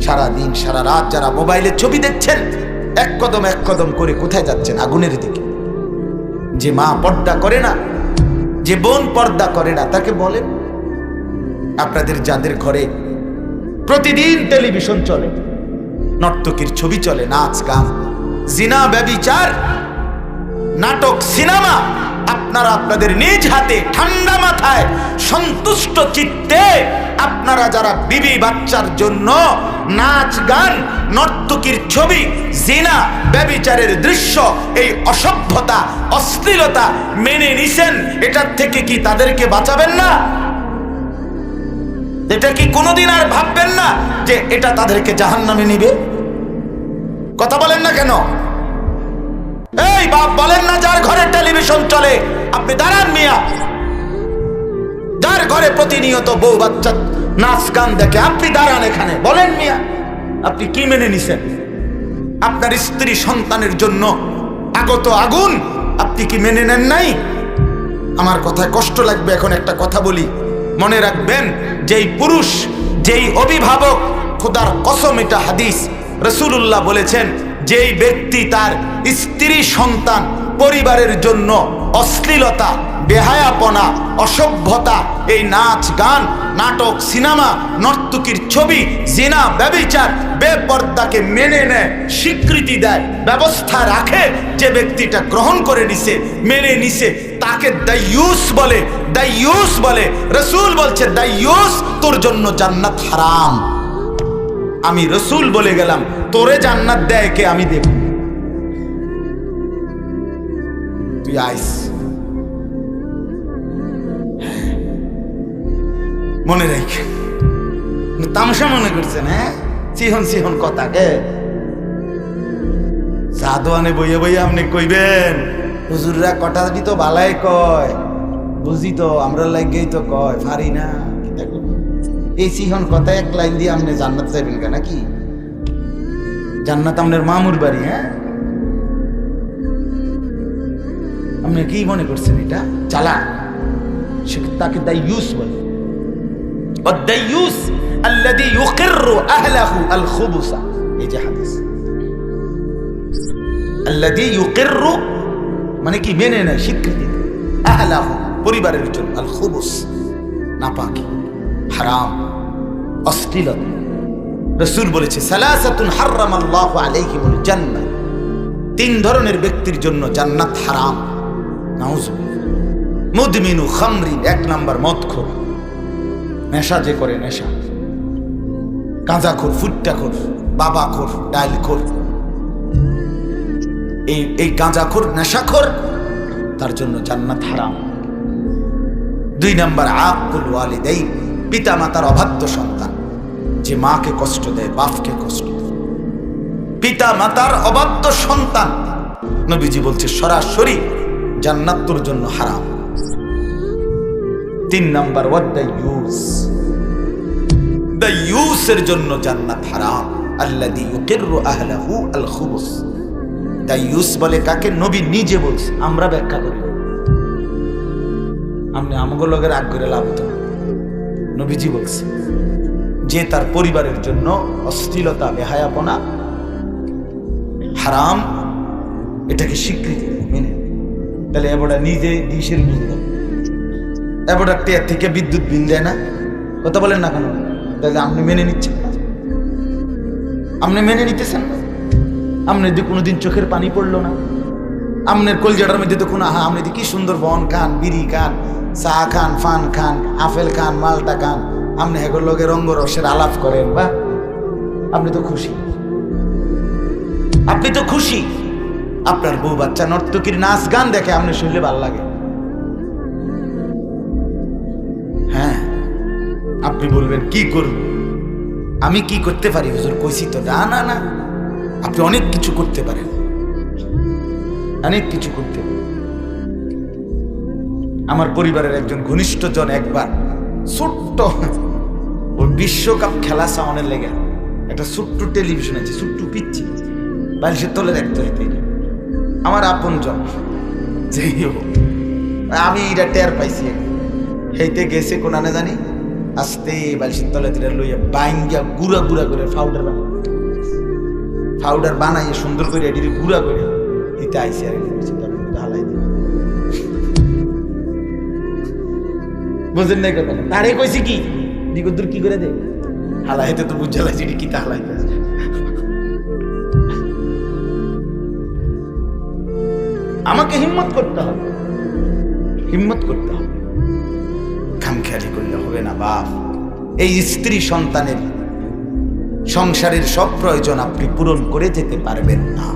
সারা দিন সারা রাত যারা মোবাইলে ছবি দেখছেন, এক কদম এক কদম করে কোথায় যাচ্ছেন? আগুনের দিকে। যে মা পর্দা করে না, যে বোন পর্দা করে না, তাকে বলেন, আপনাদের যাদের ঘরে প্রতিদিন টেলিভিশন চলে, নর্তকীর ছবি চলে, নাচ, গান, জিনা, ব্যবিচার, নাটক, সিনেমা আপনারা আপনাদের নিজ হাতে, ঠান্ডা মাথায়, সন্তুষ্ট চিত্তে আপনারা যারা বিবি বাচ্চার জন্য নাচ গান, নর্তকীর ছবি, জিনা, ব্যবিচারের দৃশ্য, এই অসভ্যতা, অশ্লীলতা মেনে নিছেন, এটার থেকে কি তাদেরকে বাঁচাবেন না? এটা কি কোনোদিন আর ভাববেন না যে এটা তাদেরকে জাহান্নামে নিবে? কথা বলেন না কেন? এই বাপ বলেন না যার ঘরে টেলিভিশন চলে আপনি দাঁড়ান মিয়া। যার ঘরে প্রতিনিয়ত বউ বাচ্চা নাচ গান দেখে, আপনি দাঁড়ান এখানে। বলেন মিয়া, আপনি কি মেনে নিছেন? আপনার স্ত্রী সন্তানের জন্য আগত আগুন, আপনি কি মেনে নেন নাই? আমার কথায় কষ্ট লাগবে, এখন একটা কথা বলি। মনে রাখবেন, যেই পুরুষ, যেই অভিভাবক, খোদার কসম এটা হাদিস রসুল্লাহ বলেছেন, যেই ব্যক্তি তার স্ত্রী সন্তান পরিবারের জন্য অশ্লীলতা, বেহায়াপনা, অসভ্যতা, এই নাচ, গান, নাটক, সিনেমা, নর্তকীর ছবি, জিনা, ব্যবিচার, বেপর্দাকে মেনে নেয়, স্বীকৃতি দেয়, ব্যবস্থা রাখে, যে ব্যক্তিটা গ্রহণ করে নিছে, মেনে নিছে, তাকে দাইয়ুস বলে দাইয়ুস বলে, রসুল বলছে দাইয়ুস তোর জন্য জান্নাত হারাম। আমি রসুল বলে গেলাম, তোরে জান্নাত দেয় কে, আমি দেব। তুই আইস মনে রাখ। তামসা মনে করছেন হ্যাঁ? সিহন সিহন কথা, কে? সাদোয়ানে বইয়ে বইয়ে আপনি কইবেন, হুজুররা দি তো বালাই কয়, বুঝি তো, আমরা লাগেই তো কয়, পারি না। এই সিহন কথা এক লাইন দিয়ে আপনি জান্নাত চাইবেন কেন নাকি? জান্নাত আপনার মামুর বাড়ি হ্যাঁ? আপনি কি মনে করছেন এটা? চালা সে তাকে ইউস বলে। এই যে হাদিস। মানে কি মেনে নেয়, স্বীকৃতি আহলাহু, পরিবারের জন্য। আল খুবুস নাপাকি, হারাম, অশ্লীলতা। রসুল বলেছে, সালাসাতুন হারাম আল্লাহ আলাইহিমুল জান্নাত তিন ধরনের ব্যক্তির জন্য জান্নাত হারাম। মুদমিনু খামরিন, এক নাম্বার মদখোর। নেশা যে করে নেশা। গাঁজাখোর ফুট্টাখোর বাবাখোর ডাইলখোর এই এই গাঁজাখোর নেশাখোর তার জন্য জান্নাত হারাম। দুই নাম্বার আকুল ওয়ালিদাই পিতা মাতার অবাধ্য সন্তান। যে মাকে কষ্ট দেয়, বাপকে কষ্ট পিতা মাতার অবাধ্য সন্তান। নবীজি বলছে, সরাসরি জান্নাত তোর জন্য হারাম। তিন number watt the use the ইউসের জন্য জান্নাত হারাম। আল্লাদি ইউকিরু আহলাহু আল খুবুস দ্য ইউস বলে কাকে? নবী নিজে বলছে, আমরা ব্যাখ্যা করি। আপনি আমাকে লগের রাগ করে লাভ তো নবীজি বলছে, যে তার পরিবারের জন্য অশ্লীলতা, বেহায়াপনা হারাম, এটাকে স্বীকৃতি। তাহলে এবারটা নিজে ডিশের বিল দেয় এবারটা টেয়ার থেকে বিদ্যুৎ বিল দেয় না। কথা বলেন না কেন। তাহলে আপনি মেনে নিচ্ছেন না। আপনি মেনে নিতেছেন না। আপনার যে কোনোদিন চোখের পানি পড়ল না। আপনার কলজাটার মধ্যে তো কোনো আহা আপনি কি সুন্দর বন খান, বিড়ি খান, চা খান, ফান খান, আপেল খান, মালটা খান। আপনি হেগর লোকের রঙ্গ রসের আলাপ করেন বা আপনি তো খুশি। আপনি তো খুশি। আপনার বউ বাচ্চা নর্তকীর নাচ গান দেখে আপনি শুনলে ভালো লাগে। হ্যাঁ আপনি বলবেন, কি করব? আমি কি করতে পারি? হুজুর, কইছি তো, না না না, আপনি অনেক কিছু করতে পারেন। অনেক কিছু করতে আমার পরিবারের একজন ঘনিষ্ঠ জন একবার ছোট্ট ওই বিশ্বকাপ খেলা সামনের লেগে একটা ছোট্ট টেলিভিশন আছে, ছোট্ট পিচ্ছি বালিশের তলে দেখতে হইতে। আমার আপন জন যেই আমি এটা টের পাইছি হেইতে গেছে কোনানে জানি, আস্তে বালিশের তলে দিলে লইয়া বাইঙ্গা গুড়া গুড়া করে পাউডার বানাই বানাইয়ে সুন্দর করে এটি গুড়া করে দিতে আইসি আর হালাই বুঝলেন না কথা তারে কইছি কি? দিগদূর কি করে দে? হালাইতে তো বুঝা লাগছে এটি কি তা হালাইতে আমাকে হিম্মত করতে হবে। হিম্মত করতে হবে। খামখেয়ালি করলে হবে না বাপ। এই স্ত্রী সন্তানের সংসারের সব প্রয়োজন আপনি পূরণ করে যেতে পারবেন না।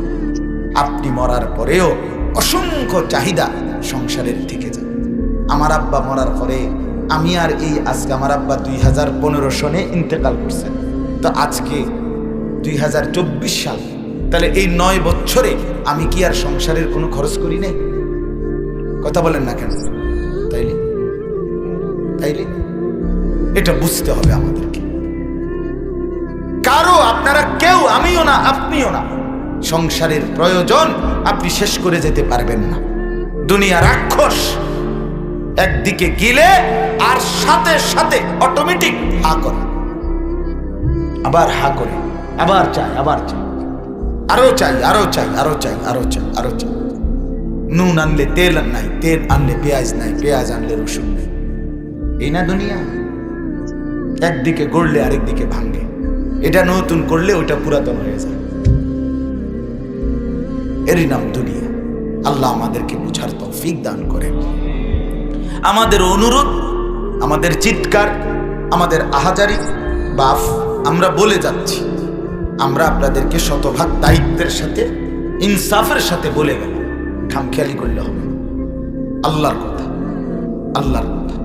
আপনি মরার পরেও অসংখ্য চাহিদা সংসারের থেকে যাবে আমার আব্বা মরার পরে আমি আর এই আজকে আমার আব্বা দুই হাজার পনেরো সনে ইন্তেকাল করছেন। তো আজকে দুই হাজার চব্বিশ সাল তাহলে এই নয় বছরে আমি কি আর সংসারের কোনো খরচ করি নাই কথা বলেন না কেন? তাইলে? তাইলে? এটা বুঝতে হবে আমাদেরকে। কারও আপনারা কেউ, আমিও না, আপনিও না। সংসারের প্রয়োজন আপনি শেষ করে যেতে পারবেন না। দুনিয়া রাক্ষস একদিকে গিলে আর সাথে সাথে অটোমেটিক হা করে। আবার হা করে, আবার চাই আবার চাই আরও চাই আরও চাই আরও চাই আরও চাই আরও চাই নুন আনলে তেল নাই তেল আনলে পেঁয়াজ নাই পেঁয়াজ আনলে রসুন নাই এই না দুনিয়া একদিকে গড়লে আরেকদিকে ভাঙ্গে এটা নতুন করলে ওটা পুরাতন হয়ে যায় এরই নাম দুনিয়া আল্লাহ আমাদেরকে বুঝার তৌফিক দান করেন আমাদের অনুরোধ আমাদের চিৎকার আমাদের আহাজারি বাফ আমরা বলে যাচ্ছি আমরা আপনাদেরকে শতভাগ দায়িত্বের সাথে, ইনসাফের সাথে বলে গেল খামখেয়ালি করলে হবে। আল্লাহর কথা আল্লাহর কথা।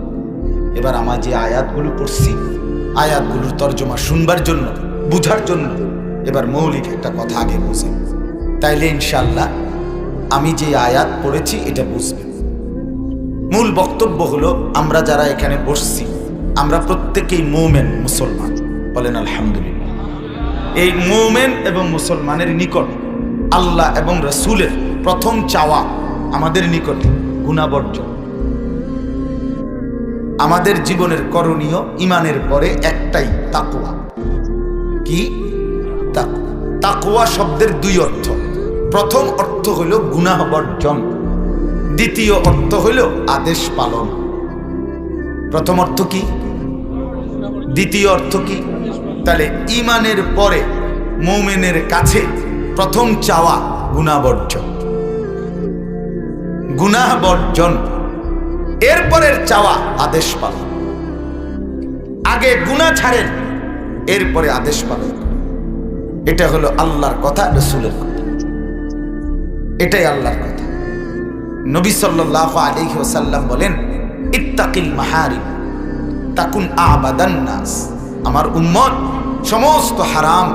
এবার আমার যে আয়াতগুলো পড়ছি, আয়াতগুলোর তর্জমা শুনবার জন্য, বুঝার জন্য, এবার মৌলিক একটা কথা আগে বুঝে। তাইলে ইনশাল্লাহ আমি যে আয়াত পড়েছি, এটা বুঝবেন মূল বক্তব্য হলো, আমরা যারা এখানে বসছি, আমরা প্রত্যেকেই মোমেন, মুসলমান। বলেন আলহামদুলিল্লাহ। এই মোমেন এবং মুসলমানের নিকট আল্লাহ এবং রসুলের প্রথম চাওয়া আমাদের নিকটে গুণাবর্জন। আমাদের জীবনের করণীয় ইমানের পরে একটাই তাকুয়া কি? তাক- তাকুয়া শব্দের দুই অর্থ। প্রথম অর্থ হইল গুনাহ বর্জন দ্বিতীয় অর্থ হইল আদেশ পালন। প্রথম অর্থ কি? দ্বিতীয় অর্থ কি? তাহলে ইমানের পরে মৌমেনের কাছে প্রথম চাওয়া গুণাবর্জন। গুনাহ বর্জন এরপরের চাওয়া আদেশ পালন। আগে গুণা ছাড়েন, এরপরে আদেশ পালন। এটা হলো আল্লাহর কথা, রসুলের কথা। এটাই আল্লাহর কথা। নবী সাল্লাহ আলাইহি ওসাল্লাম বলেন, ইত্তাকিল মাহারিম, তাকুন আবাদান নাস। আমার উম্মত সমস্ত হারাম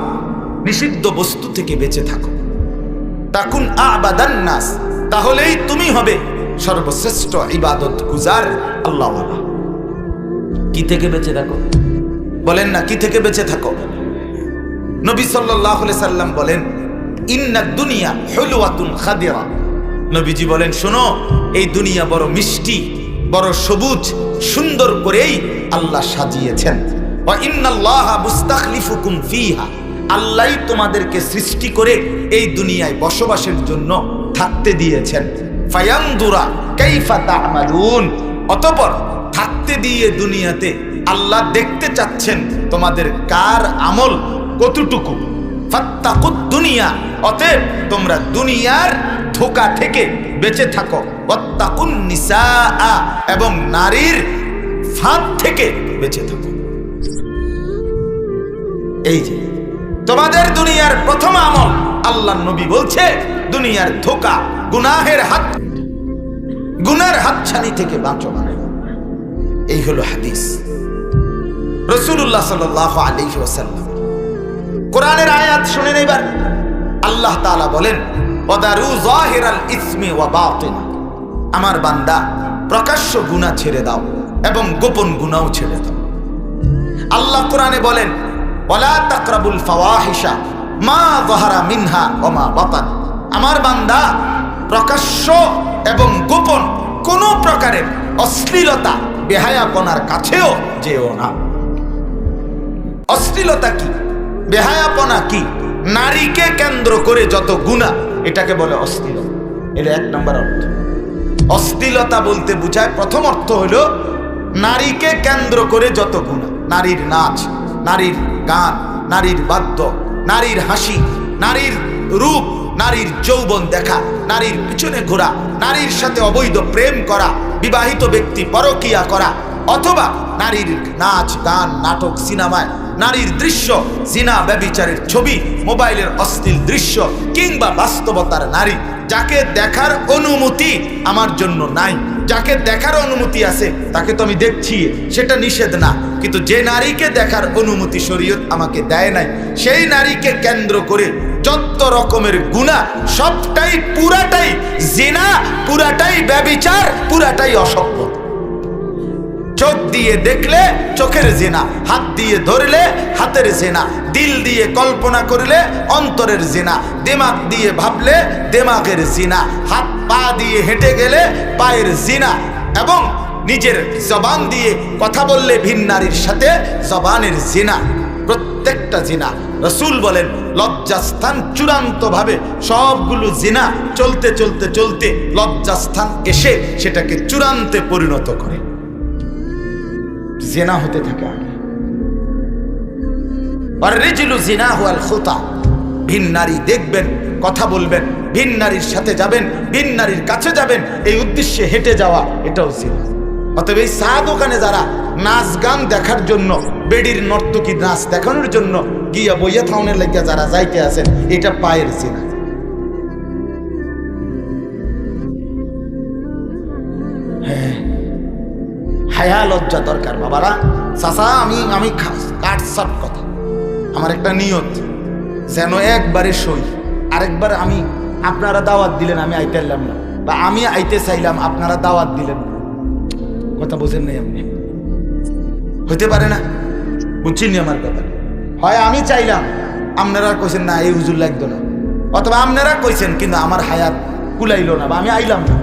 নিষিদ্ধ বস্তু থেকে বেঁচে থাকো। তাকুন আবাদান নাস তাহলেই তুমি হবে সর্বশ্রেষ্ঠ ইবাদত গুজার আল্লাহ কি থেকে বেঁচে থাকো? বলেন না কি থেকে বেঁচে থাকো? নবী সাল্লাহ সাল্লাম বলেন ইন্না দুনিয়া হলুয়াতুন খাদিরা। নবীজি বলেন শোনো এই দুনিয়া বড় মিষ্টি বড় সবুজ সুন্দর করেই আল্লাহ সাজিয়েছেন। আল্লাহই তোমাদেরকে সৃষ্টি করে এই দুনিয়ায় বসবাসের জন্য থাকতে দিয়েছেন। ফায়ান্দুরা কাইফা তা'মালুন। অতঃপর থাকতে দিয়ে দুনিয়াতে আল্লাহ দেখতে চাচ্ছেন তোমাদের কার আমল কতটুকু। ফাত্তাকুদ দুনিয়া। অতএব তোমরা দুনিয়ার ধোকা থেকে বেঁচে থাকো। ওয়াত্তাকুন নিসাআ। এবং নারীর ফাঁদ থেকে বেঁচে থাকো। এই যে, তোমাদের দুনিয়ার প্রথম আমল আল্লাহ নবী বলছে, দুনিয়ার ধোকা, গুনাহের হাত, গুনার হাতছানি থেকে বাঁচো মানে এই হলো হাদিস। রসুল্লাহ সাল আলী ওসাল্লাম কোরআনের আয়াত শুনেন এবার। আল্লাহ তাআলা বলেন আমার বান্দা, প্রকাশ্য গুনাহ ছেড়ে দাও এবং গোপন গুনাও ছেড়ে দাও। আল্লাহ কোরআনে বলেন ওয়ালা তাকরাবুল ফাওয়াহিশা, মা যাহারা মিনহা ওয়া মা বাতান। আমার বান্দা প্রকাশ্য এবং গোপন কোন প্রকারের অশ্লীলতা বেহায়াপনার কাছেও যেও না। অশ্লীলতা কি? বেহায়াপনা কি? নারীকে কেন্দ্র করে যত গুণা, এটাকে বলে অশ্লীলতা। এটা এক নম্বর অর্থ। অশ্লীলতা বলতে বুঝায় প্রথম অর্থ হলো নারীকে কেন্দ্র করে যত গুণা, নারীর নাচ, নারীর গান, নারীর বাদ্য, নারীর হাসি, নারীর রূপ, নারীর যৌবন দেখা, নারীর পিছনে ঘোরা, নারীর সাথে অবৈধ প্রেম করা, বিবাহিত ব্যক্তি পরকিয়া করা, অথবা নারীর নাচ, গান, নাটক, সিনেমায় নারীর দৃশ্য জিনা ব্যবিচারের ছবি, মোবাইলের অশ্লীল দৃশ্য, কিংবা বাস্তবতার নারী, যাকে দেখার অনুমতি আমার জন্য নাই, যাকে দেখার অনুমতি আছে, তাকে তো আমি দেখছি, সেটা নিষেধ না। কিন্তু যে নারীকে দেখার অনুমতি শরীয়ত আমাকে দেয় নাই, সেই নারীকে কেন্দ্র করে যত রকমের গুণা, সবটাই পুরাটাই জিনা, পুরাটাই ব্যবিচার, পুরাটাই অসভ্য। চোখ দিয়ে দেখলে চোখের জেনা, হাত দিয়ে ধরলে হাতের জেনা, দিল দিয়ে কল্পনা করলে অন্তরের জেনা, দেমাগ দিয়ে ভাবলে দেমাগের জিনা, হাত পা দিয়ে হেঁটে গেলে পায়ের জিনা এবং নিজের জবান দিয়ে কথা বললে ভিন নারীর সাথে জবানের জিনা, প্রত্যেকটা জিনা। রসুল বলেন, লজ্জাস্থান চূড়ান্তভাবে সবগুলো জিনা চলতে চলতে চলতে লজ্জাস্থান এসে সেটাকে চূড়ান্তে পরিণত করে। জেনা হতে থাকে আগে। জিনা ভিন নারী দেখবেন, কথা বলবেন, ভিন নারীর সাথে যাবেন, ভিন নারীর কাছে যাবেন, এই উদ্দেশ্যে হেঁটে যাওয়া, এটাও জিনা। অতএব এই চা দোকানে যারা নাচ গান দেখার জন্য, বেডির নর্তকী নাচ দেখানোর জন্য গিয়া বইয়া থাউনের লাগিয়া যারা যাইতে আছেন, এটা পায়ের জিনা হ্যাঁ হায়া লজ্জা দরকার বাবারা। চাচা, আমি আমি কাট সব কথা। আমার একটা নিয়ত, যেন একবারে সই, আরেকবার আমি আপনারা দাওয়াত দিলেন, আমি আইতে না। বা আমি আইতে চাইলাম, আপনারা দাওয়াত দিলেন না। কথা বোঝেন নাই আপনি। হইতে পারে না? বুঝছেন আমার কথা? হয় আমি চাইলাম, আপনারা কইছেন, না, এই হুজুর লাগতো না। অথবা আপনারা কইছেন, কিন্তু আমার হায়াত কুলাইলো না বা আমি আইলাম না।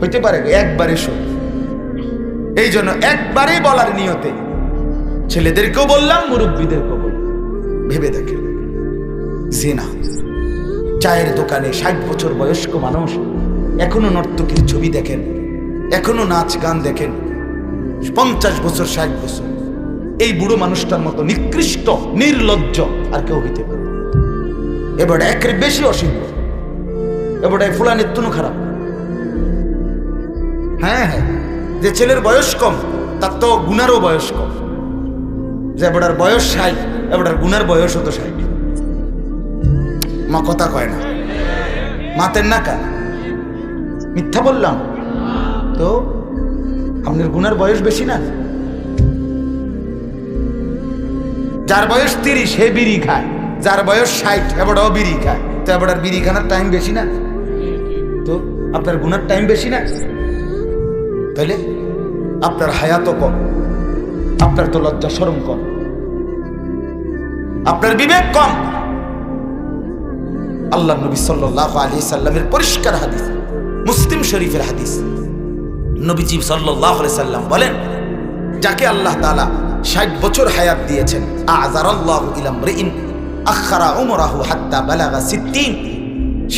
হইতে পারে একবারে সই এই জন্য একবারেই বলার নিয়তে ছেলেদেরকেও বললাম, মুরব্বীদেরকেও বললাম। ভেবে দেখেন। জেনা, চায়ের দোকানে ষাট বছর বয়স্ক মানুষ, এখনও নর্তকীর ছবি দেখেন। এখনও নাচ গান দেখেন। পঞ্চাশ বছর, ষাট বছর। এই বুড়ো মানুষটার মতো নিকৃষ্ট, নির্লজ্জ আর কেউ হইতে পারে এবার একের বেশি অসীম এবার ফুলানের তুনো খারাপ। হ্যাঁ হ্যাঁ যে ছেলের বয়স কম, তার তো গুনারও বয়স কম। যে এবার বয়স ষাট এবার গুনার বয়স হতো ষাট। মা কথা কয় না। মাতের না কা মিথ্যা বললাম। তো আপনার গুনার বয়স বেশি না? যার বয়স তিরিশ হে বিড়ি খায়। যার বয়স ষাট এবার ও বিড়ি খায়। তো এবার বিড়ি খানার টাইম বেশি না? তো আপনার গুনার টাইম বেশি না? তাইলে আপনার হায়াতও কম। আপনার তো লজ্জা সরম কম। আপনার বিবেক কম। আল্লাহ নবী সাল্লাহ আলী সাল্লামের পরিষ্কার হাদিস, মুসলিম শরীফের হাদিস। নবীজি সাল্লাহ সাল্লাম বলেন, যাকে আল্লাহ তালা ষাট বছর হায়াত দিয়েছেন আজার আল্লাহ ইলাম আখারা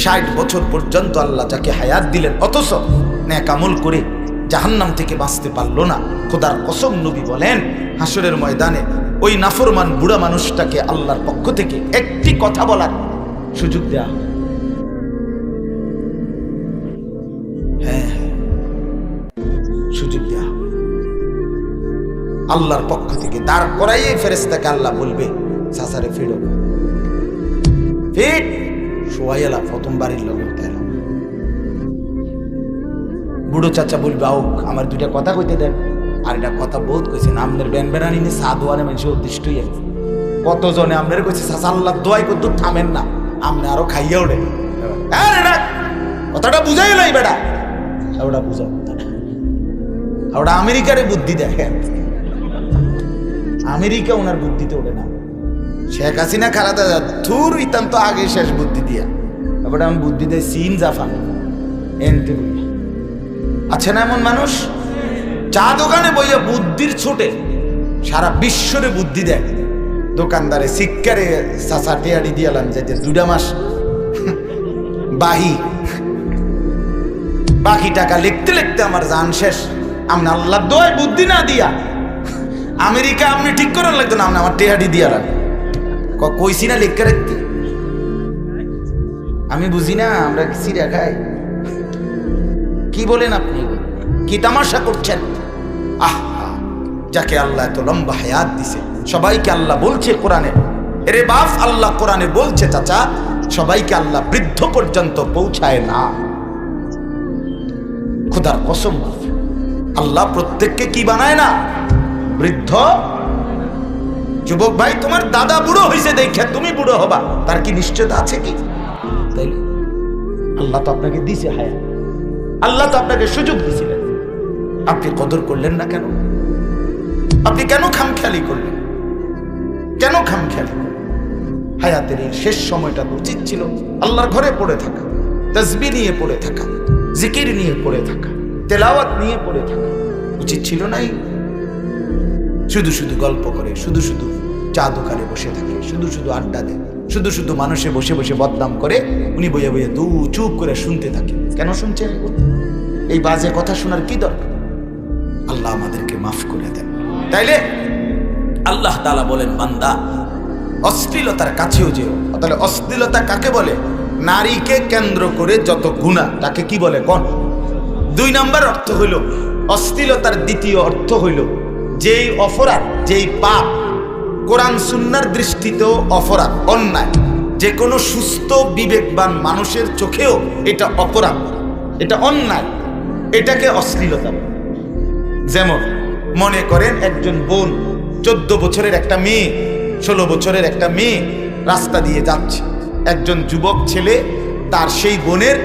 ষাট বছর পর্যন্ত আল্লাহ যাকে হায়াত দিলেন, অথচ ন্যাকামল করে জাহান্নাম থেকে বাঁচতে পারল না খোদার কসম নবী বলেন হাসরের ময়দানে ওই নাফরমান বুড়া মানুষটাকে আল্লাহর পক্ষ থেকে একটি কথা বলার সুযোগ দেয়া হবে। আল্লাহর পক্ষ থেকে দাঁড় করাইয়ে ফেরেস্তাকে আল্লাহ বলবে সাসারে ফিরো। ফিট সোয়াই এলা, প্রথম বাড়ির লগে এলাম বুড়ো চাচা বলবে, আও, আমার দুইটা কথা কইতে দেন। আর এটা কথা বহুত কইছে আমনের ব্যান বেড়ানি নিয়ে সাদওয়ানে মানুষের উদ্দিষ্ট কতজনে আমনের কইছে, চাচা, আল্লাহ দোয়াই করতে থামেন না, আমনে আরও খাইয়া আরে না কথাটা বুঝাই নাই বেটা। ওটা বুঝাও। ওটা আমেরিকারে বুদ্ধি দেখেন। আমেরিকা ওনার বুদ্ধিতে ওঠে না। শেখ হাসিনা খারাপ থুর ইতাম তো আগে শেষ বুদ্ধি দিয়া। এবার আমি বুদ্ধি দেয় চীন জাপান এনতে আছে না এমন মানুষ? চা দোকানে বইয়া বুদ্ধির ছোটে সারা বিশ্বরে বুদ্ধি দেয়। দোকানদারে শিক্ষারে চাচা টেয়ারি দিয়ালাম যে যে দুটা মাস। বাহি। বাকি টাকা লিখতে লিখতে আমার জান শেষ। আপনি আল্লাহ দোয় বুদ্ধি না দিয়া আমেরিকা আপনি ঠিক করার লাগতো না আমার টেহারি দিয়ালাম ক- কইছি না লিখতে রাখতে? আমি বুঝি না, আমরা সিরা খাই? কি বলেন আপনি? কি তামাশা করছেন? আহ যাকে আল্লাহ এত লম্বা হায়াত দিছে, সবাইকে আল্লাহ বলছে কোরআনে। এরে বাপ, আল্লাহ কোরআনে বলছে, চাচা, সবাইকে আল্লাহ বৃদ্ধ পর্যন্ত পৌঁছায় না। খুদার কসম আল্লাহ প্রত্যেককে কি বানায় না? বৃদ্ধ? যুবক ভাই, তোমার দাদা বুড়ো হয়েছে দেখে তুমি বুড়ো হবা। তার কি নিশ্চয়তা আছে কি? আল্লাহ তো আপনাকে দিছে হায়া আল্লাহ তো আপনাকে সুযোগ দিছিলেন। আপনি কদর করলেন না কেন? আপনি কেন খামখেয়ালি করলেন? কেন খামখেয়ালি? হায়াতের এই শেষ সময়টা উচিত ছিল। আল্লাহর ঘরে পড়ে থাকা, তসবি নিয়ে পড়ে থাকা, জিকির নিয়ে পড়ে থাকা, তেলাওয়াত নিয়ে পড়ে থাকা। উচিত ছিল নাই শুধু শুধু গল্প করে, শুধু শুধু চা দোকানে বসে থাকে, শুধু শুধু আড্ডা দেয়, শুধু শুধু মানুষে বসে বসে বদনাম করে উনি বইয়ে বইয়ে দু চুপ করে শুনতে থাকে। কেন শুনছেন এই বাজে কথা শোনার কি দরকার? আল্লাহ আমাদেরকে মাফ করে দেন। তাইলে আল্লাহ তালা বলেন, বান্দা, অশ্লীলতার কাছেও যেও। তাহলে অশ্লীলতা কাকে বলে? নারীকে কেন্দ্র করে যত গুণা তাকে কি বলে? কোন? দুই নাম্বার অর্থ হইল, অশ্লীলতার দ্বিতীয় অর্থ হইল যেই অপরাধ, যেই পাপ, কোরআন সুন্নার দৃষ্টিতেও অপরাধ, অন্যায় যে কোনো সুস্থ, বিবেকবান মানুষের চোখেও এটা অপরাধ, এটা অন্যায়, এটাকে অশ্লীলতা যেমন মনে করেন একজন বোন, চোদ্দ বছরের একটা মেয়ে, ষোলো বছরের একটা মেয়ে রাস্তা দিয়ে যাচ্ছে। একজন যুবক ছেলে তার সেই বোনের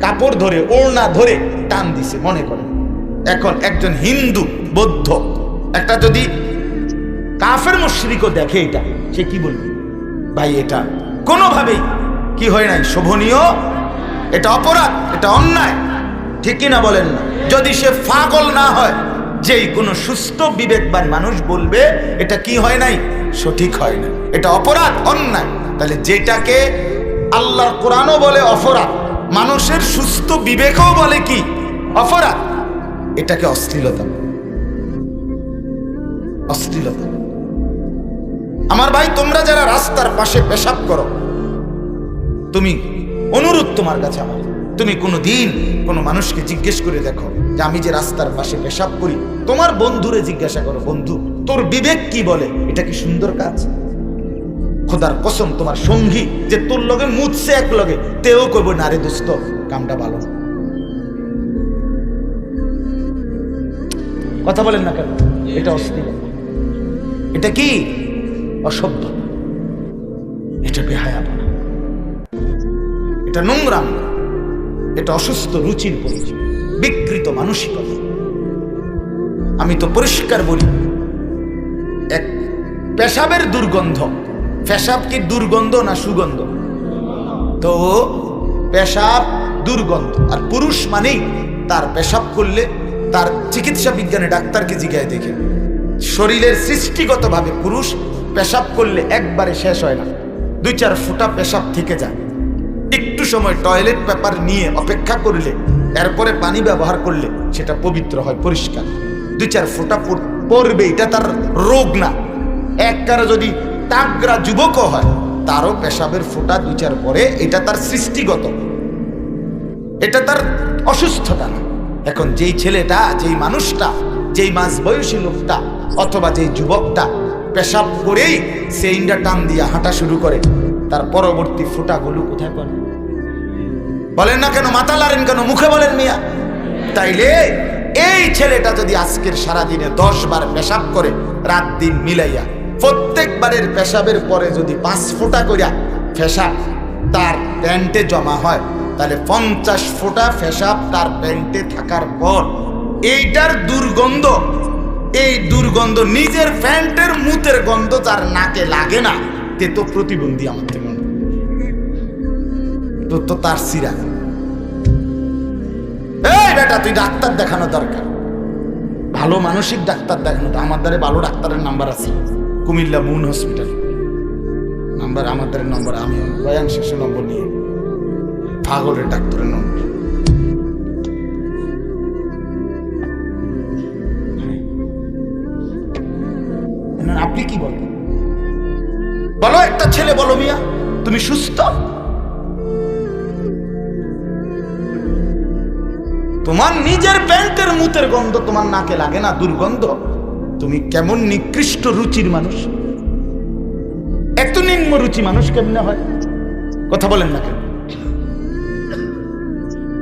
কাপড় ধরে, ওড়না ধরে টান দিছে, মনে করেন। এখন একজন হিন্দু, বৌদ্ধ একটা যদি কাফের মুশরিকও দেখে এটা, সে কি বলবে? ভাই, এটা কোনোভাবেই কি হয় নাই? শোভনীয়? এটা অপরাধ, এটা অন্যায়। ঠিকই না বলেন? না যদি সে ফাগল না হয়, যেই কোনো সুস্থ, বিবেকবান মানুষ বলবে, এটা কি হয় নাই? সঠিক হয় না। এটা অপরাধ, অন্যায়। তাহলে যেটাকে আল্লাহর কোরআনও বলে অপরাধ, মানুষের সুস্থ বিবেকও বলে কি? অপরাধ। এটাকে অশ্লীলতা। অশ্লীলতা। আমার ভাই, তোমরা যারা রাস্তার পাশে পেশাব করো, তুমি অনুরোধ তোমার কাছে আমার। তুমি কোনো দিন কোনো মানুষকে জিজ্ঞেস করে দেখো যে আমি যে রাস্তার পাশে পেশাব করি, তোমার বন্ধুরে জিজ্ঞাসা করো, বন্ধু, তোর বিবেক কি বলে? এটা কি সুন্দর কাজ? খোদার কসম, তোমার সঙ্গী যে তোর লগে মুছছে এক লগে, তেও কইব, না রে দোস্ত, কামটা ভালো। কথা বলেন না কেন? এটা অস্থির এটা কি? অসভ্য। এটা বেহায়াপনা এটা নোংরাম এটা অসুস্থ রুচির পরিচয়। বিকৃত মানসিকতা। আমি তো পরিষ্কার বলি, এক পেশাবের দুর্গন্ধ। পেশাব কি দুর্গন্ধ না সুগন্ধ? তো পেশাব দুর্গন্ধ। আর পুরুষ মানেই তার পেশাব করলে তার চিকিৎসা বিজ্ঞানে ডাক্তারকে জিজ্ঞায় দেখে। শরীরের সৃষ্টিগতভাবে পুরুষ পেশাব করলে একবারে শেষ হয় না। দুই চার ফোঁটা পেশাব থেকে যায়। একটু সময় টয়লেট পেপার নিয়ে অপেক্ষা করলে, এরপরে পানি ব্যবহার করলে সেটা পবিত্র হয়, পরিষ্কার। দুই চার ফোঁটা পড়- পড়বে, এটা তার রোগ না। এককারে যদি তাগরা যুবকও হয়, তারও পেশাবের ফোঁটা দুই চার পরে এটা তার সৃষ্টিগত। এটা তার অসুস্থতা না। এখন যেই ছেলেটা, যেই মানুষটা, যেই মাঝ বয়সী লোকটা অথবা যেই যুবকটা পেশাব করেই সেইটা টান দিয়া হাঁটা শুরু করে, তার পরবর্তী ফোঁটাগুলো কোথায় পড়ে বলেন না কেন, মাথা লারেন কেন, মুখে বলেন মিয়া। তাইলে এই ছেলেটা যদি আজকের সারাদিনে দশ বার পেশাব করে, রাত দিন মিলাইয়া, প্রত্যেকবারের পেশাবের পরে যদি পাঁচ ফোঁটা করিয়া পেশাব তার প্যান্টে জমা হয়, তাহলে পঞ্চাশ ফোঁটা পেশাব তার প্যান্টে থাকার পর, এইটার দুর্গন্ধ এই দুর্গন্ধ নিজের প্যান্টের মুতের গন্ধ তার নাকে লাগে না। তে তো প্রতিবন্ধী আমার থেকে মনে তো তার সিরা। এই বেটা, তুই ডাক্তার দেখানো দরকার। ভালো মানসিক ডাক্তার দেখানো তো আমার দ্বারে ভালো ডাক্তারের নাম্বার আছে। Comilla moon hospital. নাম্বার আমাদের নম্বর আমি বয়ান শেষে নম্বর নিয়ে। পাগলের ডাক্তারের নম্বর না, আপনি কি বলেন? বলো একটা ছেলে বলো মিয়া তুমি সুস্থ? তোমার নিজের প্যান্টের মুতের গন্ধ তোমার নাকে লাগে না দুর্গন্ধ? তুমি কেমন নিকৃষ্ট রুচির মানুষ? এত নিম্ন রুচি মানুষ কেমনে হয়? কথা বলেন না কেন?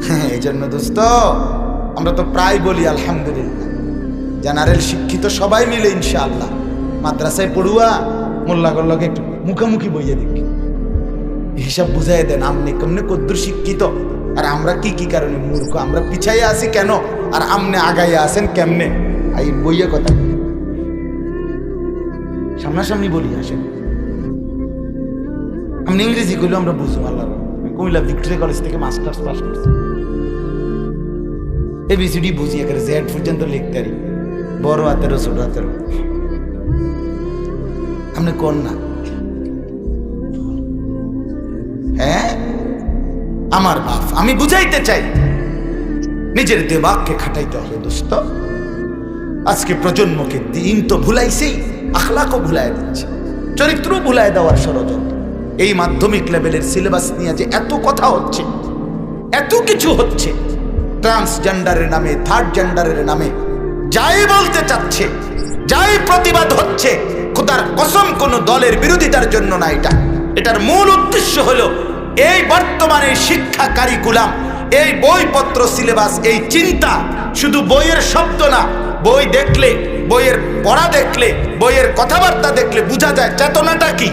হ্যাঁ, এই জন্য দোস্ত আমরা তো প্রায় বলি আলহামদুলিল্লাহ। জেনারেল শিক্ষিত সবাই মিলে ইনশাআল্লাহ। মাদ্রাসায় পড়ুয়া মোল্লা গল্লাকে একটু মুখোমুখি বইয়ে দেখি হিসাব বুঝাই দেন, আমনে কেমনে কদ্দুর শিক্ষিত? আর আমরা কি কি কারণে মূর্খ? আমরা পিছাইয়া আছি কেন? আর আমনে আগাইয়া আছেন কেমনে? এই বইয়ে কথা। সামনাসামনি বলি, আসেন। আমি ইংরেজি করলেও আমরা বুঝব আল্লাহ কুমিল্লা ভিক্টোরিয়া কলেজ থেকে মাস্টার্স পাস করছি। এবিসিডি বুঝি, একেবারে জেড পর্যন্ত লিখতে পারি। বড় হাতেরও, ছোট হাতেরও। আপনি কোন না? হ্যাঁ? আমার বাপ, আমি বুঝাইতে চাই। নিজের দেবাককে খাটাইতে হবে, দোস্ত। আজকে প্রজন্মকে দিন তো ভুলাইছেই, আখলাকও ভুলাই দিচ্ছে। চরিত্র ভুলাই দেওয়ার ষড়যন্ত্র। এই মাধ্যমিক লেভেলের সিলেবাস নিয়ে যে এত কথা হচ্ছে, এত কিছু হচ্ছে, ট্রান্সজেন্ডারের নামে, থার্ড জেন্ডারের নামে, যাই বলতে চাচ্ছে, যাই প্রতিবাদ হচ্ছে খোদার কসম কোন দলের বিরোধিতার জন্য না এটা। এটার মূল উদ্দেশ্য হলো, এই বর্তমানে শিক্ষা কারিকুলাম এই বইপত্র সিলেবাস এই চিন্তা শুধু বইয়ের শব্দ না, বই দেখলে, বইয়ের পড়া দেখলে, বইয়ের কথাবার্তা দেখলে বোঝা যায় চেতনাটা কি?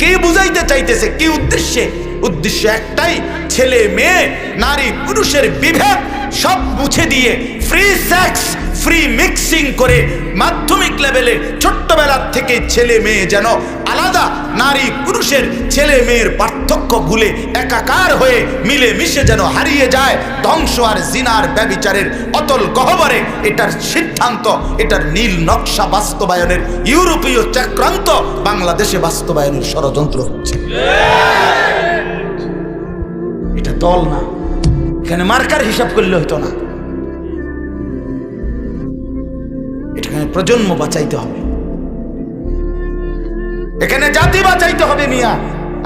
কে বুঝাইতে চাইতেছে? কি উদ্দেশ্যে? উদ্দেশ্য একটাই ছেলে মেয়ে নারী পুরুষের বিভেদ সব মুছে দিয়ে ফ্রি সেক্স ফ্রি মিক্সিং করে মাধ্যমিক লেভেলে ছোট্টবেলার থেকে ছেলে মেয়ে যেন আলাদা নারী পুরুষের ছেলে মেয়ের পার্থক্য ভুলে একাকার হয়ে মিলে মিশে যেন হারিয়ে যায় ধ্বংস আর জিনার ব্যবিচারের অতল গহবরে এটার সিদ্ধান্ত এটার নীল নকশা বাস্তবায়নের ইউরোপীয় চক্রান্ত বাংলাদেশে বাস্তবায়নের ষড়যন্ত্র হচ্ছে। এটা দল না। এখানে মার্কার হিসাব করলে হতো না। প্রজন্ম বাঁচাইতে হবে। এখানে জাতি বাঁচাইতে হবে মিয়া।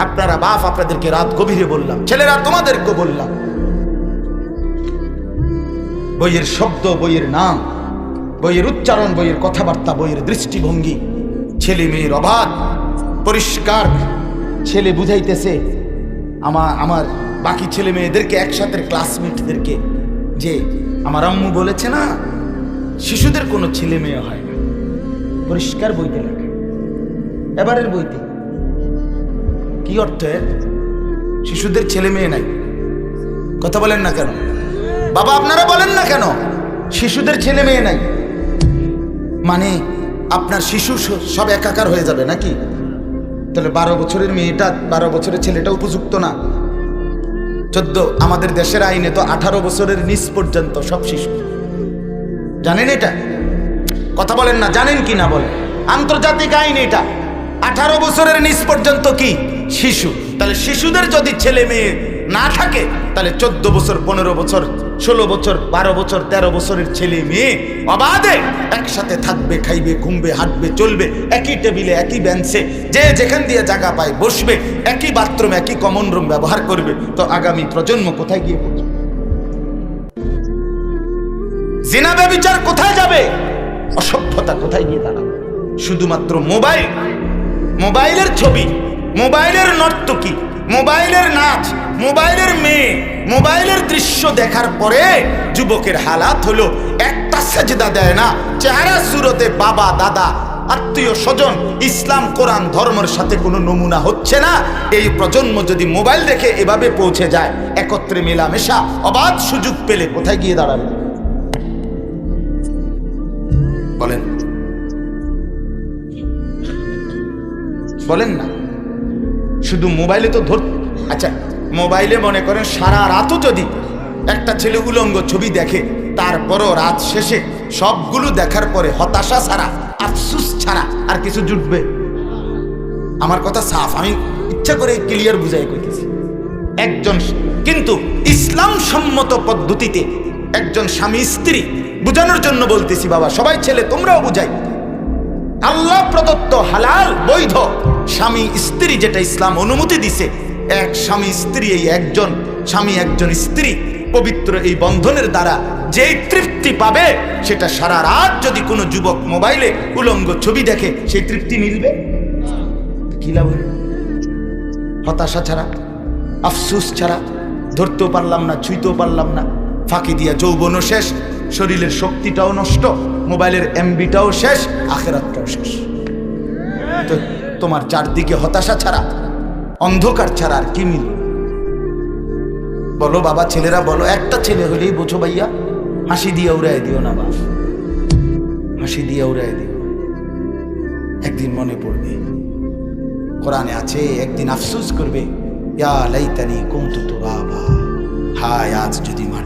আপনারা বাপ আপনাদেরকে রাত গভীরে বললাম, ছেলেরা তোমাদেরকে বললাম। বইয়ের শব্দ, বইয়ের নাম, বইয়ের উচ্চারণ, বইয়ের কথাবার্তা, বইয়ের দৃষ্টিভঙ্গি, ছেলে মেয়ের অবাধ পরিষ্কার, ছেলে বুঝাইতেছে আমার আমার বাকি ছেলে মেয়েদেরকে একসাথে ক্লাসমেটদেরকে যে আমার আম্মু বলেছে না শিশুদের কোনো ছেলে মেয়ে হয় না। পরিষ্কার বইতে লেখা। এবারের বইতে। কি অর্থে? শিশুদের ছেলে মেয়ে নাই। কথা বলেন না কেন? বাবা, আপনারা বলেন না কেন? শিশুদের ছেলে মেয়ে নাই। মানে আপনার শিশু সব একাকার হয়ে যাবে নাকি? তাহলে বারো বছরের মেয়েটা, বারো বছরের ছেলেটা উপযুক্ত না? চোদ্দ, আমাদের দেশের আইনে তো আঠারো বছরের নিচ পর্যন্ত সব শিশু। জানেন এটা? কথা বলেন না, জানেন কি না বলেন? আন্তর্জাতিক আইন এটা। আঠারো বছরের নিচ পর্যন্ত কি? শিশু। তাহলে শিশুদের যদি ছেলে মেয়ে না থাকে, তাহলে চোদ্দ বছর, পনেরো বছর, ষোলো বছর, বারো বছর, তেরো বছরের ছেলে মেয়ে অবাধে একসাথে থাকবে, খাইবে, ঘুমবে, হাঁটবে, চলবে, একই টেবিলে, একই বেঞ্চে, যে যেখান দিয়ে জায়গা পায়, বসবে, একই বাথরুম, একই কমন রুম ব্যবহার করবে। তো আগামী প্রজন্ম কোথায় গিয়ে পৌঁছবে? জিনা ব্যবচার কোথায় যাবে? অসভ্যতা কোথায় গিয়ে দাঁড়াবে? শুধুমাত্র মোবাইল। মোবাইলের ছবি, মোবাইলের নর্তকী, মোবাইলের নাচ, মোবাইলের মেয়ে, মোবাইলের দৃশ্য দেখার পরে যুবকের হালাত হলো, একটা সেজদা দেয় না। চেহারা সুরতে বাবা, দাদা, আত্মীয় স্বজন, ইসলাম, কোরআন, ধর্মের সাথে কোনো নমুনা হচ্ছে না। এই প্রজন্ম যদি মোবাইল দেখে এভাবে পৌঁছে যায়, একত্রে মেলামেশা, অবাধ সুযোগ পেলে কোথায় গিয়ে দাঁড়াবে? বলেন। বলেন না। শুধু মোবাইলে তো ধর আচ্ছা মোবাইলে মনে করেন সারা রাতও যদি একটা ছেলে উলঙ্গ ছবি দেখে, তারপরও রাত শেষে সবগুলো দেখার পরে হতাশা ছাড়া, আফসুস ছাড়া আর কিছু জুটবে। আমার কথা সাফ, আমি ইচ্ছা করে ক্লিয়ার বুঝাই করতেছি একজন কিন্তু ইসলাম সম্মত পদ্ধতিতে একজন স্বামী স্ত্রী বুঝানোর জন্য বলতেছি, বাবা, সবাই ছেলে, তোমরাও বুঝাই। আল্লাহ প্রদত্ত হালাল, বৈধ স্বামী স্ত্রী যেটা ইসলাম অনুমতি দিছে, এক স্বামী স্ত্রী, এই একজন স্বামী, একজন স্ত্রী পবিত্র এই বন্ধনের দ্বারা যেই তৃপ্তি পাবে, সেটা সারা রাত যদি কোনো যুবক মোবাইলে উলঙ্গ ছবি দেখে, সেই তৃপ্তি মিলবে? কি লাভ হতাশা ছাড়া, আফসুস ছাড়া, ধরতেও পারলাম না, ছুঁইতেও পারলাম না। ফাঁকি দিয়া যৌবনও শেষ, শরীরের শক্তিটাও নষ্ট, মোবাইলের এমবিটাও শেষ, আখেরাতটাও শেষ। তো তোমার চারদিকে হতাশা ছাড়া, অন্ধকার ছাড়া আর কি মিল বলো বাবা ছেলেরা, বলো, একটা ছেলে হলেই বোঝো ভাইয়া, হাসি দিয়ে উড়াই দিও না বাপ। হাসি দিয়ে উড়াই দিও। একদিন মনে পড়বে, কোরআনে আছে, একদিন আফসোস করবে হায়, আজ যদি মাটি